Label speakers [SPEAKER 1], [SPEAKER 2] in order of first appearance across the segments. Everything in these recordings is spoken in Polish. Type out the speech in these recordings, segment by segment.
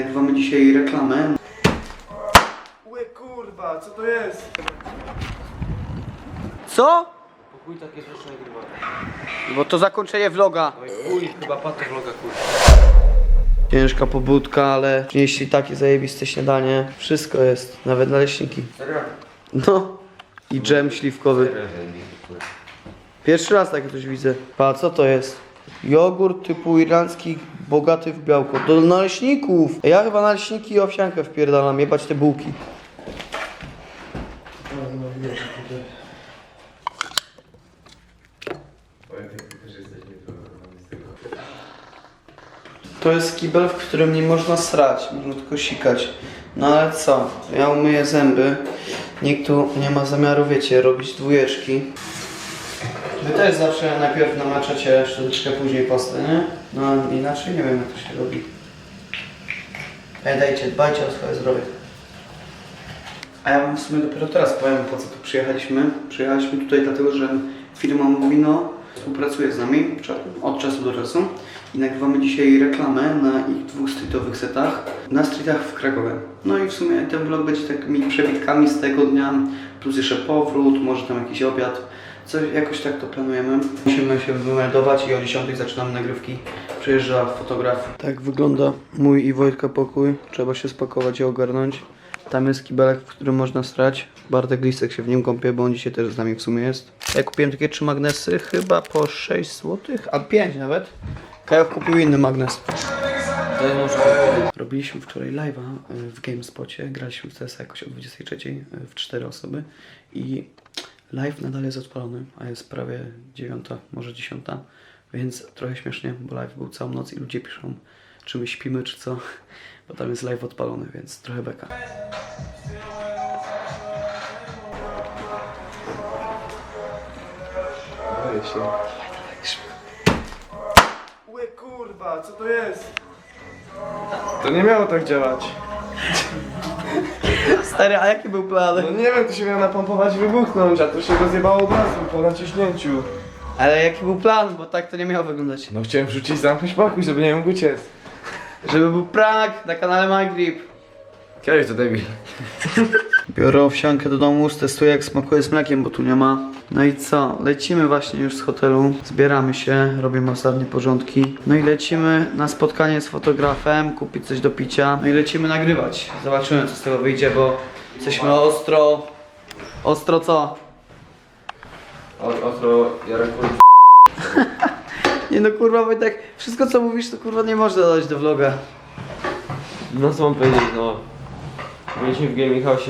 [SPEAKER 1] nagrywamy dzisiaj reklamę.
[SPEAKER 2] Łe kurwa, co to jest?
[SPEAKER 1] Co?
[SPEAKER 3] Chuj takie rzeczy nagrywa.
[SPEAKER 1] Bo to zakończenie vloga.
[SPEAKER 3] No chuj, chyba pato vloga kurwa.
[SPEAKER 1] Ciężka pobudka, ale przynieśli takie zajebiste śniadanie. Wszystko jest, nawet naleśniki.
[SPEAKER 3] Serio?
[SPEAKER 1] No. I dżem śliwkowy. Pierwszy raz takie coś widzę. Pa, co to jest? Jogurt typu irlandzki, bogaty w białko. Do naleśników! Ja chyba naleśniki i owsiankę wpierdalam, jebać te bułki. To jest kibel, w którym nie można srać, można tylko sikać. No ale co? Ja umyję zęby. Nikt tu nie ma zamiaru, wiecie, robić dwójeczki. Wy też zawsze najpierw namaczacie szczoteczkę, później pastę, nie? No inaczej nie wiem jak to się robi. Pamiętajcie, dbajcie o swoje zdrowie. A ja wam w sumie dopiero teraz powiem po co tu przyjechaliśmy. Przyjechaliśmy tutaj dlatego, że firma Movino współpracuje z nami od czasu do czasu i nagrywamy dzisiaj reklamę na ich dwóch streetowych setach na streetach w Krakowie. No i w sumie ten vlog będzie takimi przebitkami z tego dnia, plus jeszcze powrót, może tam jakiś obiad. Coś, jakoś tak to planujemy. Musimy się wymeldować i o 10 zaczynamy nagrywki. Przyjeżdża fotograf. Tak wygląda mój i Wojtka pokój. Trzeba się spakować i ogarnąć. Tam jest kibelek, w którym można strać. Bartek Lisek się w nim kąpie, bo on dzisiaj też z nami w sumie jest. Ja kupiłem takie trzy magnesy, chyba po 6 zł, a 5 nawet. Kajo kupił inny magnes. Robiliśmy wczoraj live'a y, w GameSpocie, graliśmy w CS jakoś o 23 y, w 4 osoby i live nadal jest odpalony, a jest prawie 9, może 10, więc trochę śmiesznie, bo live był całą noc i ludzie piszą, czy my śpimy, czy co, bo tam jest live odpalony, więc trochę beka.
[SPEAKER 2] Boję się. Łe kurwa, co to jest? To nie miało tak działać.
[SPEAKER 1] Stary, a jaki był plan?
[SPEAKER 2] No nie wiem, to się miało napompować i wybuchnąć, a to się rozjebało od razu po naciśnięciu.
[SPEAKER 1] Ale jaki był plan, bo tak to nie miało wyglądać.
[SPEAKER 2] No chciałem wrzucić, zamknąć pokój, żeby nie mógł uciec.
[SPEAKER 1] Żeby był prank na kanale MyGrip.
[SPEAKER 3] Kiedyś to debil.
[SPEAKER 1] Biorę owsiankę do domu, testuję jak smakuje z mlekiem, bo tu nie ma. No i co? Lecimy właśnie już z hotelu, zbieramy się, robimy ostatnie porządki. No i lecimy na spotkanie z fotografem, kupić coś do picia. No i lecimy nagrywać. Zobaczymy co z tego wyjdzie, bo jesteśmy ostro... Ostro co?
[SPEAKER 3] Ostro, Jarek.
[SPEAKER 1] Nie no kurwa Wojtek, wszystko co mówisz to kurwa nie można dodać do vloga.
[SPEAKER 3] No co mam powiedzieć, no. Byliśmy w Gaming House,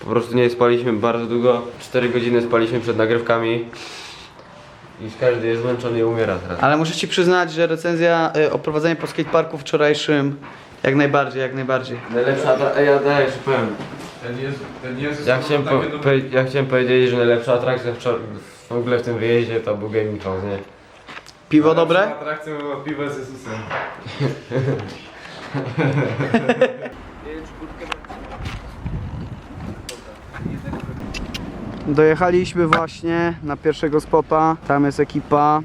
[SPEAKER 3] po prostu nie spaliśmy bardzo długo. 4 godziny spaliśmy przed nagrywkami. I każdy jest zmęczony i umiera teraz.
[SPEAKER 1] Ale muszę ci przyznać, że recenzja y, o prowadzeniu po skateparku wczorajszym jak najbardziej, jak najbardziej.
[SPEAKER 3] Najlepsza, atra- ej, ja daję, jeszcze powiem.
[SPEAKER 2] Ten jest, ten jest
[SPEAKER 3] Ja chciałem, po, powie- ja chciałem powiedzieć, że najlepsza atrakcja wczor- w ogóle w tym wyjeździe to był Gaming House, nie?
[SPEAKER 1] Piwo dobre?
[SPEAKER 2] Atrakcją było piwo z Jezusem.
[SPEAKER 1] Dojechaliśmy właśnie na pierwszego spota. Tam jest ekipa.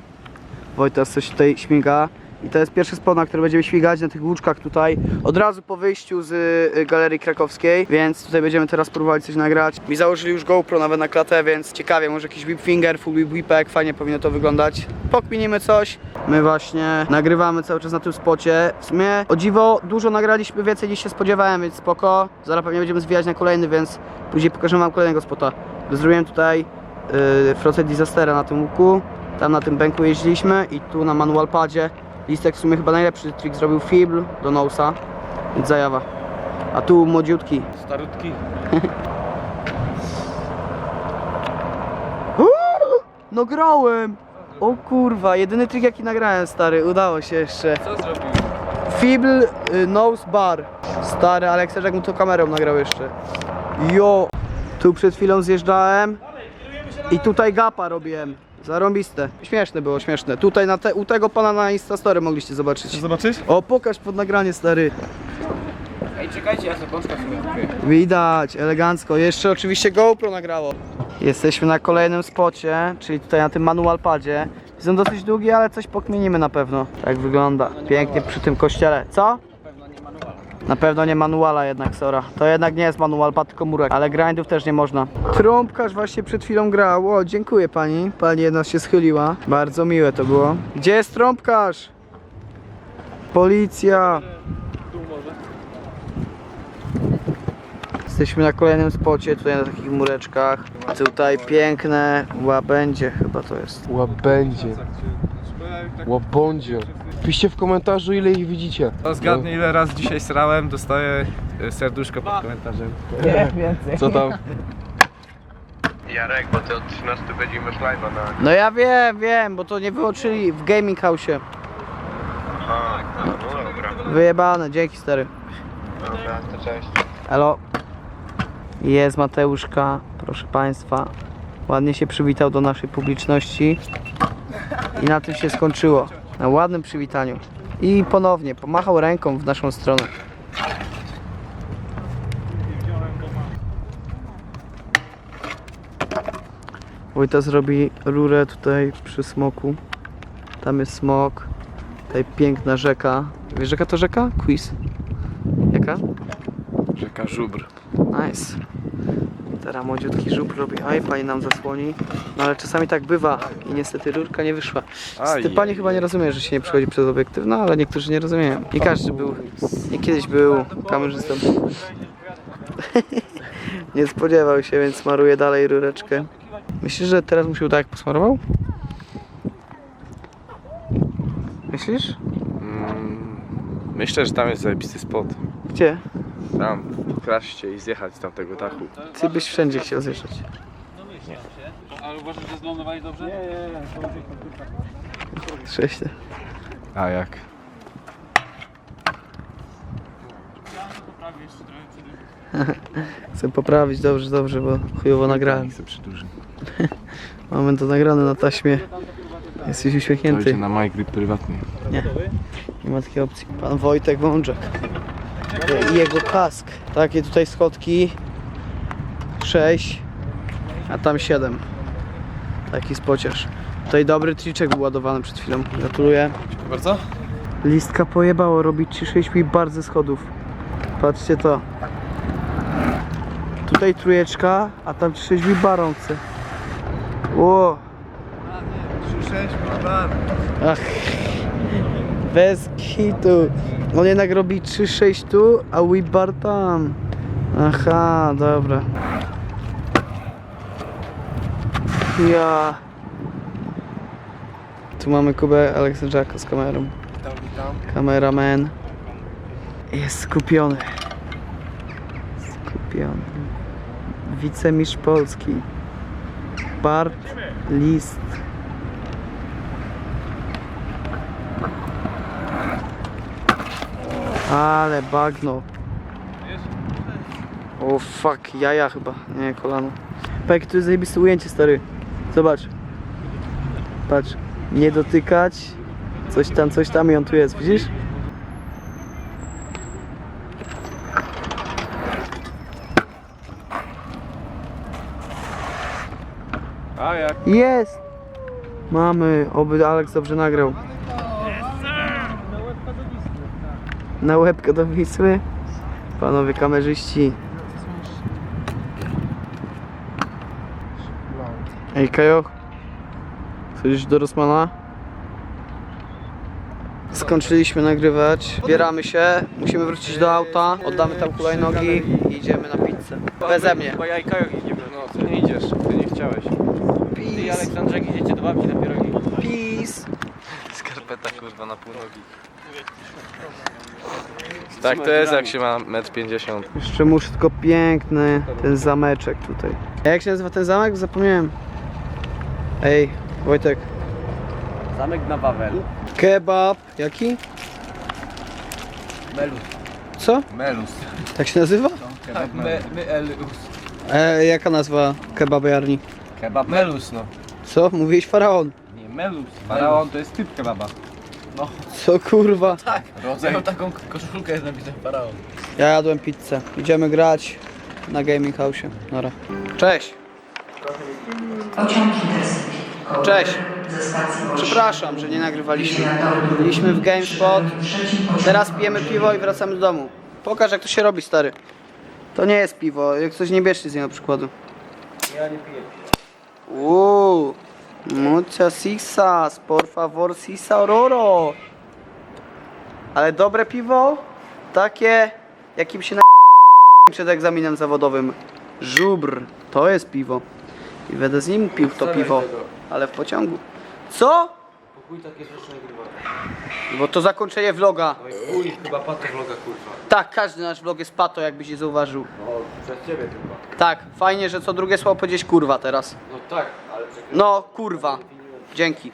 [SPEAKER 1] Wojtas coś tutaj śmiga. I to jest pierwszy spot, na który będziemy śmigać na tych łuczkach tutaj. Od razu po wyjściu z y, galerii krakowskiej. Więc tutaj będziemy teraz próbowali coś nagrać. Mi założyli już GoPro nawet na klatę, więc ciekawie, może jakiś whip finger, full whip whipek, fajnie powinno to wyglądać. Pokminimy coś. My właśnie nagrywamy cały czas na tym spocie. W sumie o dziwo dużo nagraliśmy, więcej niż się spodziewałem, więc spoko. Zaraz pewnie będziemy zwijać na kolejny, więc później pokażę wam kolejnego spota. Zrobiłem tutaj yy, Frosted Disastera na tym łuku. Tam na tym bęku jeździliśmy i tu na manual padzie. Listek w sumie chyba najlepszy trik zrobił fibl do nosa. Więc zajawa. A tu młodziutki.
[SPEAKER 2] Starutki.
[SPEAKER 1] No grałem! O kurwa, jedyny trik jaki nagrałem stary, udało się jeszcze.
[SPEAKER 2] Co zrobił?
[SPEAKER 1] Fibl y, nose bar. Stary, ale chcesz jak mu to kamerą nagrał jeszcze. Jo! Tu przed chwilą zjeżdżałem i tutaj gapa robiłem. Zarąbiste. Śmieszne było, śmieszne. Tutaj na te, u tego pana na Instastory mogliście zobaczyć.
[SPEAKER 2] zobaczysz?
[SPEAKER 1] O, pokaż pod nagranie stary.
[SPEAKER 3] Ej, czekajcie, ja sobie pączka sobie kupię.
[SPEAKER 1] Widać, elegancko. Jeszcze oczywiście GoPro nagrało. Jesteśmy na kolejnym spocie, czyli tutaj na tym manual padzie. Są dosyć długi, ale coś pokminimy na pewno. Tak wygląda. Pięknie przy tym kościele. Co? Na pewno nie manuala jednak, Sora. To jednak nie jest manual, tylko murek. Ale grindów też nie można. Trąbkarz właśnie przed chwilą grał. O, dziękuję pani. Pani jedna się schyliła. Bardzo miłe to było. Gdzie jest trąbkarz? Policja. Jesteśmy na kolejnym spocie, tutaj na takich mureczkach. Tutaj piękne łabędzie chyba to jest.
[SPEAKER 2] Łabędzie. Łabądzie. Piszcie w komentarzu ile ich widzicie.
[SPEAKER 4] To zgadnij ile raz dzisiaj srałem, dostaję e, serduszko pod komentarzem.
[SPEAKER 1] Nie, więcej.
[SPEAKER 2] Co tam?
[SPEAKER 5] Jarek, bo ty od 13 godzin masz live'a na...
[SPEAKER 1] No ja wiem, wiem, bo to nie wyłączyli w gaming house.
[SPEAKER 5] Aha, no dobra.
[SPEAKER 1] Wyjebane, dzięki stary.
[SPEAKER 5] Dobra, to cześć.
[SPEAKER 1] Elo. Jest Mateuszka, proszę Państwa. Ładnie się przywitał do naszej publiczności. I na tym się skończyło. Na ładnym przywitaniu. I ponownie pomachał ręką w naszą stronę. Wojta zrobi rurę tutaj przy smoku. Tam jest smok. Tutaj piękna rzeka. Wiesz jaka to rzeka? Quiz. Jaka?
[SPEAKER 4] Rzeka żubr.
[SPEAKER 1] Nice. Teraz młodziutki żub robi. Aj, pani nam zasłoni. No ale czasami tak bywa i niestety rurka nie wyszła. Ty pani chyba nie rozumie, że się nie przychodzi przez obiektyw, no ale niektórzy nie rozumieją. Nie każdy był, nie kiedyś był kamerzystą. nie spodziewał się, więc smaruje dalej rureczkę. Myślisz, że teraz mu się uda jak posmarował? Myślisz?
[SPEAKER 4] Mm, myślę, że tam jest zajebisty spot.
[SPEAKER 1] Gdzie?
[SPEAKER 4] Tam, kraść się i zjechać z tamtego dachu.
[SPEAKER 1] Ty byś wszędzie chciał zjeżdżać.
[SPEAKER 6] Ale uważasz, że zlądowali dobrze? Nie,
[SPEAKER 1] Sześć.
[SPEAKER 4] A jak?
[SPEAKER 1] Chcę poprawić, dobrze, dobrze, bo chujowo nagrałem.
[SPEAKER 4] chcę przydłużyć.
[SPEAKER 1] Mamy to nagrane na taśmie. Jesteś
[SPEAKER 4] To
[SPEAKER 1] uśmiechnięty.
[SPEAKER 4] idzie na MyGrip prywatny.
[SPEAKER 1] Nie, nie ma takiej opcji. Pan Wojtek Wączek. I jego kask. Takie tutaj schodki. 6, a tam 7. Taki spociarz. Tutaj dobry triczek był ładowany przed chwilą. Gratuluję.
[SPEAKER 4] Bardzo?
[SPEAKER 1] Listka pojebało robić 3-6 mi bardzo schodów. Patrzcie to. Tutaj trójeczka, a tam 6 mi baron chce. Ło.
[SPEAKER 4] 3-6 bar.
[SPEAKER 1] Ach. Bez kitu. On jednak robi 3-6 tu, a Whipbar tam. Aha, dobra. Ja. Tu mamy Kubę Aleksandrzaka z kamerą. Kameraman jest skupiony. Skupiony. Wicemistrz Polski. Bart List. Ale bagno. O fuck, jaja chyba, nie kolano. Pek, tu jest zajebiste ujęcie stary. Zobacz. Patrz. Nie dotykać. Coś tam, coś tam i on tu jest, widzisz?
[SPEAKER 4] A jak?
[SPEAKER 1] Jest! Mamy, oby Alex dobrze nagrał. Na łebkę do Wisły. Panowie kamerzyści. Ej Kajoch. Chcesz do Rosmana? Skończyliśmy nagrywać. Zbieramy się. Musimy wrócić do auta. Oddamy tam hulajnogi i idziemy na pizzę. Beze mnie.
[SPEAKER 6] Bo ja i Kajok idziemy.
[SPEAKER 4] No, ty nie idziesz, ty nie chciałeś.
[SPEAKER 6] Ty i
[SPEAKER 1] Peace.
[SPEAKER 6] Aleksandrzek idziecie do babci na pierogi.
[SPEAKER 1] Peace.
[SPEAKER 4] Skarpeta kurwa na pół nogi. Tak to jest jak się ma 1,50 m.
[SPEAKER 1] Jeszcze muszę tylko piękny ten zameczek tutaj. A jak się nazywa ten zamek? Zapomniałem. Ej, Wojtek.
[SPEAKER 6] Zamek na Wawel.
[SPEAKER 1] Kebab. Jaki?
[SPEAKER 6] Melus.
[SPEAKER 1] Co?
[SPEAKER 4] Melus.
[SPEAKER 1] Tak się nazywa?
[SPEAKER 4] Kebab
[SPEAKER 6] My, my Elus.
[SPEAKER 1] E, jaka nazwa kebabiarni?
[SPEAKER 6] Kebab Melus, no.
[SPEAKER 1] Co? Mówiłeś faraon.
[SPEAKER 6] Nie, Melus. Faraon to jest typ kebaba.
[SPEAKER 1] Co kurwa?
[SPEAKER 6] Tak, rodzaj. taką koszulkę jest napisane Faraon.
[SPEAKER 1] Ja jadłem pizzę. Idziemy grać na gaming house. Nara. Cześć. Cześć.
[SPEAKER 7] Ze stacji Olsztyn.
[SPEAKER 1] Przepraszam, że nie nagrywaliśmy. Byliśmy w GameSpot. Teraz pijemy piwo i wracamy do domu. Pokaż jak to się robi, stary. To nie jest piwo, jak coś nie bierzcie z niego przykładu.
[SPEAKER 3] Ja nie piję.
[SPEAKER 1] Uuu, muchas sisas, por favor, sisa ororo. Ale dobre piwo, takie, jakim się na przed egzaminem zawodowym. Żubr, to jest piwo. I będę z nim pił to piwo, ale w pociągu. Co?
[SPEAKER 3] Pokój takie rzeczy nagrywa.
[SPEAKER 1] Bo to zakończenie vloga.
[SPEAKER 3] No i chuj, chyba pato vloga kurwa.
[SPEAKER 1] Tak, każdy nasz vlog jest pato, jakbyś nie zauważył.
[SPEAKER 3] No, przez ciebie tylko.
[SPEAKER 1] Tak, fajnie, że co drugie słowo powiedzieć kurwa teraz.
[SPEAKER 3] No tak.
[SPEAKER 1] No, kurwa. Dzięki.